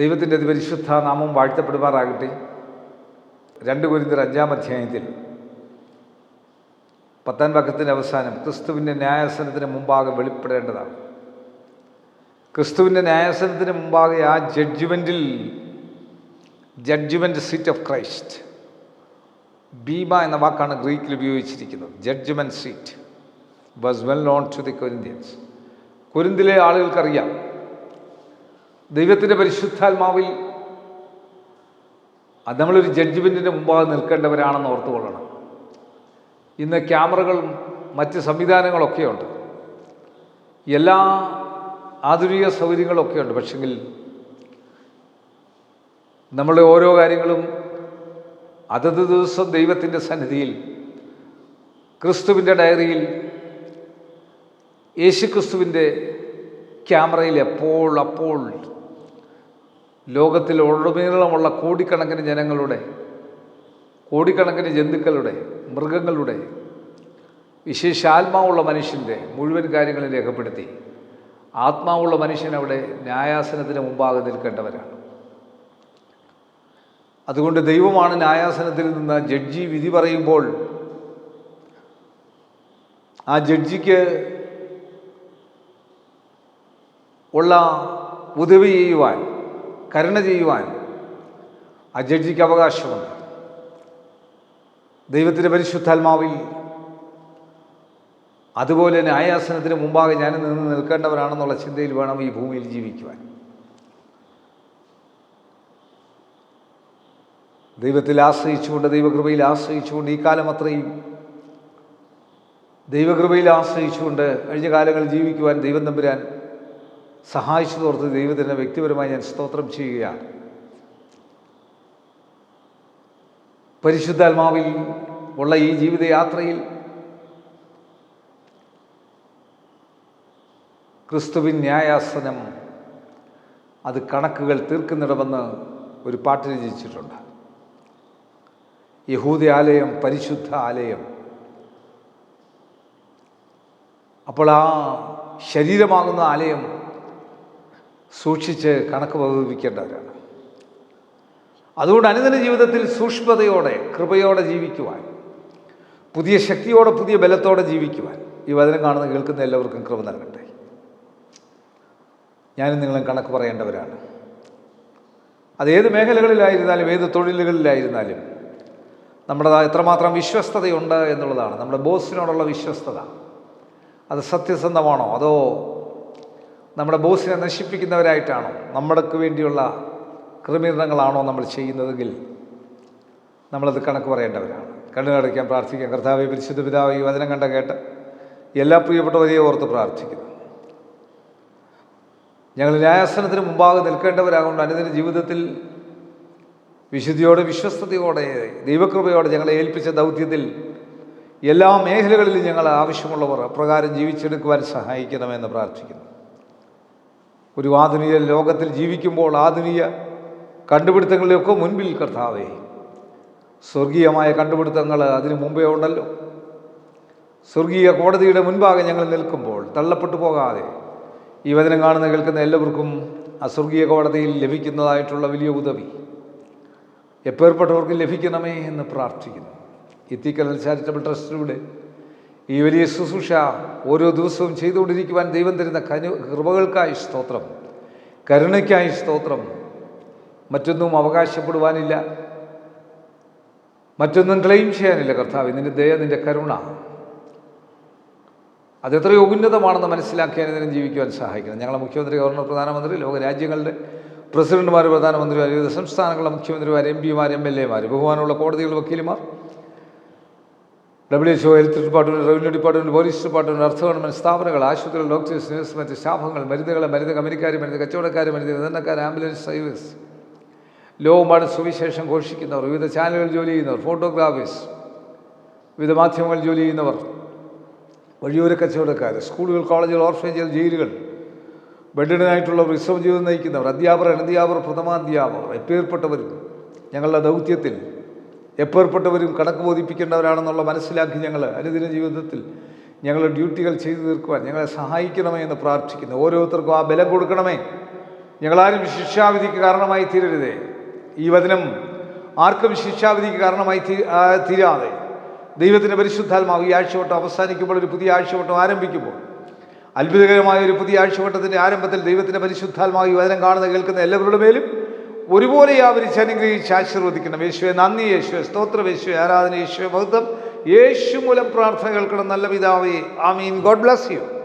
ദൈവത്തിന്റെ അതിപരിശുദ്ധ നാമം വാഴ്ത്തപ്പെടുമാറാകട്ടെ. രണ്ട് കുരിന്തർ അഞ്ചാം അധ്യായത്തിൽ പത്താം പക്കത്തിന്റെ അവസാനം ക്രിസ്തുവിന്റെ ന്യായാസനത്തിന് മുമ്പാകെ വെളിപ്പെടേണ്ടതാണ്. ക്രിസ്തുവിന്റെ ന്യായാസനത്തിന് മുമ്പാകെ ആ ജഡ്ജ്മെന്റിൽ ജഡ്ജ്മെന്റ് സീറ്റ് ഓഫ് ക്രൈസ്റ്റ് ബീമ എന്ന വാക്കാണ് ഗ്രീക്കിൽ ഉപയോഗിച്ചിരിക്കുന്നത് judgement seat was well known to the Corinthians. കൊരിന്തിലെ ആളുകൾക്കറിയാം ദൈവത്തിന്റെ പരിശുദ്ധാത്മാവിൽ അത് നമ്മളൊരു ജഡ്ജ്മെന്റിന്റെ മുമ്പാകെ നിൽക്കേണ്ടവരാണെന്ന് ഓർത്തുകൊള്ളണം. ഇന്ന് ക്യാമറകളും മറ്റ് സംവിധാനങ്ങളൊക്കെ ഉണ്ട് എല്ലാ ആധുനിക സൗകര്യങ്ങളൊക്കെ ഉണ്ട് പക്ഷെങ്കിൽ നമ്മളുടെ ഓരോ കാര്യങ്ങളും അതത് ദിവസം ദൈവത്തിന്റെ സന്നിധിയിൽ ക്രിസ്തുവിന്റെ ഡയറിയിൽ യേശു ക്രിസ്തുവിന്റെ ക്യാമറയിൽ എപ്പോൾ അപ്പോൾ ലോകത്തിൽ ഉടനീളമുള്ള കോടിക്കണക്കിന് ജനങ്ങളുടെ കോടിക്കണക്കിന് ജന്തുക്കളുടെ മൃഗങ്ങളുടെ വിശേഷാത്മാവുള്ള മനുഷ്യന്റെ മുഴുവൻ കാര്യങ്ങളും രേഖപ്പെടുത്തി. ആത്മാവുള്ള മനുഷ്യൻ അവിടെ ന്യായാസനത്തിന് മുമ്പാകെ നിൽക്കേണ്ടവരാണ്. അതുകൊണ്ട് ദൈവമാണ് ന്യായാസനത്തിൽ നിന്ന് ജഡ്ജി വിധി പറയുമ്പോൾ ആ ജഡ്ജിക്ക് ഉള്ള ഉദവി ചെയ്യുവാൻ കരുണ ചെയ്യുവാൻ ആ ജഡ്ജിക്ക് അവകാശമുണ്ട്. ദൈവത്തിന്റെ പരിശുദ്ധാത്മാവിൽ അതുപോലെ തന്നെ ആയാസനത്തിന് മുമ്പാകെ ഞാൻ നിന്ന് നിൽക്കേണ്ടവരാണെന്നുള്ള ചിന്തയിൽ വേണം ഈ ഭൂമിയിൽ ജീവിക്കുവാൻ. ദൈവത്തിൽ ആശ്രയിച്ചുകൊണ്ട് ദൈവകൃപയിൽ ആശ്രയിച്ചുകൊണ്ട് ഈ കാലം അത്രയും ദൈവകൃപയിൽ ആശ്രയിച്ചുകൊണ്ട് കഴിഞ്ഞ കാലങ്ങളിൽ ജീവിക്കുവാൻ ദൈവം തമ്പുരാൻ സഹായിച്ചു തോർത്ത് ദൈവത്തിന്റെ വ്യക്തിപരമായി ഞാൻ സ്തോത്രം ചെയ്യുകയാണ്. പരിശുദ്ധാത്മാവിൽ ഉള്ള ഈ ജീവിതയാത്രയിൽ ക്രിസ്തുവിൻ ന്യായാസനം അത് കണക്കുകൾ തീർക്കുന്നിടമെന്ന് ഒരു പാട്ട് രചിച്ചിട്ടുണ്ട്. യഹൂദ ആലയം പരിശുദ്ധ ആലയം. അപ്പോൾ ആ ശരീരമാകുന്ന ആലയം സൂക്ഷിച്ച് കണക്ക് വകുപ്പിക്കേണ്ടവരാണ് അതുകൊണ്ട് അനുദിന ജീവിതത്തിൽ സൂക്ഷ്മതയോടെ കൃപയോടെ ജീവിക്കുവാൻ പുതിയ ശക്തിയോടെ പുതിയ ബലത്തോടെ ജീവിക്കുവാൻ ഈ വചനം കാണുന്ന കേൾക്കുന്ന എല്ലാവർക്കും കൃപ നൽകട്ടെ. ഞാനും നിങ്ങളും കണക്ക് പറയേണ്ടവരാണ്. അത് ഏത് മേഖലകളിലായിരുന്നാലും ഏത് തൊഴിലുകളിലായിരുന്നാലും നമ്മുടെ എത്രമാത്രം വിശ്വസ്തതയുണ്ട് എന്നുള്ളതാണ്. നമ്മുടെ ബോസിനോടുള്ള വിശ്വസ്തത. അത് സത്യസന്ധമാണോ? അതോ നമ്മുടെ ബോസിനെ നശിപ്പിക്കുന്നവരായിട്ടാണോ? നമ്മൾക്ക് വേണ്ടിയുള്ള ക്രമീകരണങ്ങളാണോ നമ്മൾ ചെയ്യുന്നതെങ്കിൽ നമ്മളത് കണക്ക് പറയേണ്ടവരാണ്. കണ്ണുകടയ്ക്കാൻ പ്രാർത്ഥിക്കാം. കർത്താവ് പരിശുദ്ധ പിതാവ് ഈ വചനം കണ്ട കേട്ട് എല്ലാ പ്രിയപ്പെട്ടവരെയും ഓർത്ത് പ്രാർത്ഥിക്കുന്നു. ഞങ്ങൾ ന്യായാസനത്തിന് മുമ്പാകെ നിൽക്കേണ്ടവരാകൊണ്ട് അനുദിന ജീവിതത്തിൽ വിശുദ്ധിയോടെ വിശ്വസ്തയോടെ ദൈവകൃപയോടെ ഞങ്ങളെ ഏൽപ്പിച്ച ദൗത്യത്തിൽ എല്ലാ മേഖലകളിലും ഞങ്ങൾ ആവശ്യമുള്ളവർ അപ്രകാരം ജീവിച്ചെടുക്കുവാൻ സഹായിക്കണമെന്ന് പ്രാർത്ഥിക്കുന്നു. ഒരു ആധുനിക ലോകത്തിൽ ജീവിക്കുമ്പോൾ ആധുനിക കണ്ടുപിടുത്തങ്ങളിലൊക്കെ മുൻപിൽ കർത്താവേ. സ്വർഗീയമായ കണ്ടുപിടുത്തങ്ങൾ അതിനു മുമ്പേ ഉണ്ടല്ലോ. സ്വർഗീയ കോടതിയുടെ മുൻപാകെ ഞങ്ങൾ നിൽക്കുമ്പോൾ തള്ളപ്പെട്ടു പോകാതെ ഈ വചനം കാണുന്ന കേൾക്കുന്ന എല്ലാവർക്കും ആ സ്വർഗീയ കോടതിയിൽ ലഭിക്കുന്നതായിട്ടുള്ള വലിയ ഉദവി. എപ്പേർപ്പെട്ടവർക്കും ലഭിക്കണമേ എന്ന് പ്രാർത്ഥിക്കുന്നു. ഇത്തിക്കൽ ചാരിറ്റബിൾ ട്രസ്റ്റിലൂടെ ഈ വലിയ ശുശ്രൂഷ ഓരോ ദിവസവും ചെയ്തുകൊണ്ടിരിക്കുവാൻ ദൈവം തരുന്ന കനു കൃപകൾക്കായി സ്തോത്രം കരുണയ്ക്കായി സ്തോത്രം. മറ്റൊന്നും അവകാശപ്പെടുവാനില്ല. മറ്റൊന്നും ക്ലെയിം ചെയ്യാനില്ല കർത്താവ് നിന്റെ ദയ നിന്റെ കരുണ. അതെത്രയോ ഉന്നതമാണെന്ന് മനസ്സിലാക്കിയാൽ അനുദിനം ജീവിക്കുവാൻ സഹായിക്കണം. ഞങ്ങളെ മുഖ്യമന്ത്രി ഗവർണർ പ്രധാനമന്ത്രി ലോകരാജ്യങ്ങളുടെ പ്രസിഡന്റുമാർ പ്രധാനമന്ത്രിമാർ വിവിധ സംസ്ഥാനങ്ങളുടെ മുഖ്യമന്ത്രിമാർ എം പിമാർ എം എൽ എമാർ ബഹുമാനമുള്ള കോടതികളുടെ വക്കീലുമാർ W H O health department revenue department police department അർത്ഥ ഗവൺമെന്റ് സ്ഥാപനങ്ങൾ ആശുപത്രികൾ ഡോക്ടേഴ്സ് നഴ്സ് മറ്റ് സ്റ്റാഫുകൾ മരുന്നുകൾ മരുന്ന് കമ്പനിക്കാർ മരുന്ന് കച്ചവടക്കാർ മരുന്ന് വിതരണക്കാർ ആംബുലൻസ് സർവീസ് ലോകമാണ് സുവിശേഷം ഘോഷിക്കുന്നവർ വിവിധ ചാനലുകളിൽ ജോലി ചെയ്യുന്നവർ ഫോട്ടോഗ്രാഫേഴ്സ് വിവിധ മാധ്യമങ്ങളിൽ ജോലി ചെയ്യുന്നവർ വഴിയൂര കച്ചവടക്കാർ സ്കൂളുകൾ കോളേജുകൾ ഓർഫനേജുകൾ ജയിലുകൾ ബെഡിനായിട്ടുള്ള റിസർവ് ജീവിതം നയിക്കുന്നവർ അധ്യാപകർ അനധ്യാപകർ പ്രഥമാധ്യാപകർ എപ്പേർപ്പെട്ടവരും ഞങ്ങളുടെ ദൗത്യത്തിൽ എപ്പേർപ്പെട്ടവരും കണക്ക് ബോധിപ്പിക്കേണ്ടവരാണെന്നുള്ള മനസ്സിലാക്കി ഞങ്ങൾ അനുദിന ജീവിതത്തിൽ ഞങ്ങളുടെ ഡ്യൂട്ടികൾ ചെയ്തു തീർക്കുവാൻ ഞങ്ങളെ സഹായിക്കണമേ എന്ന് പ്രാർത്ഥിക്കുന്നു. ഓരോരുത്തർക്കും ആ ബലം കൊടുക്കണമേ. ഞങ്ങളാരും ശിക്ഷാവിധിക്ക് കാരണമായി തീരരുതേ. ഈ വചനം ആർക്കും ശിക്ഷാവിധിക്ക് കാരണമായി തീരാതെ ദൈവത്തിന്റെ പരിശുദ്ധാത്മാവ് ഈ ആഴ്ചവട്ടം അവസാനിക്കുമ്പോൾ ഒരു പുതിയ ആഴ്ചവട്ടം ആരംഭിക്കുമ്പോൾ അത്ഭുതകരമായ ഒരു പുതിയ ആഴ്ചവട്ടത്തിന്റെ ആരംഭത്തിൽ ദൈവത്തിന്റെ പരിശുദ്ധാത്മാവ് ഈ വചനം കാണുന്ന കേൾക്കുന്ന എല്ലാവരുടെ മേലും ഒരുപോലെ ആവരിച്ച് അനുഗ്രഹിച്ച് ആശീർവദിക്കണം. യേശുവെ നന്ദി യേശുവെ സ്തോത്രം യേശുവെ ആരാധന യേശുവെ ബൗദ്ധം യേശു മൂലം പ്രാർത്ഥന കേൾക്കണം. നല്ല പിതാവേ ആമീൻ. God bless you.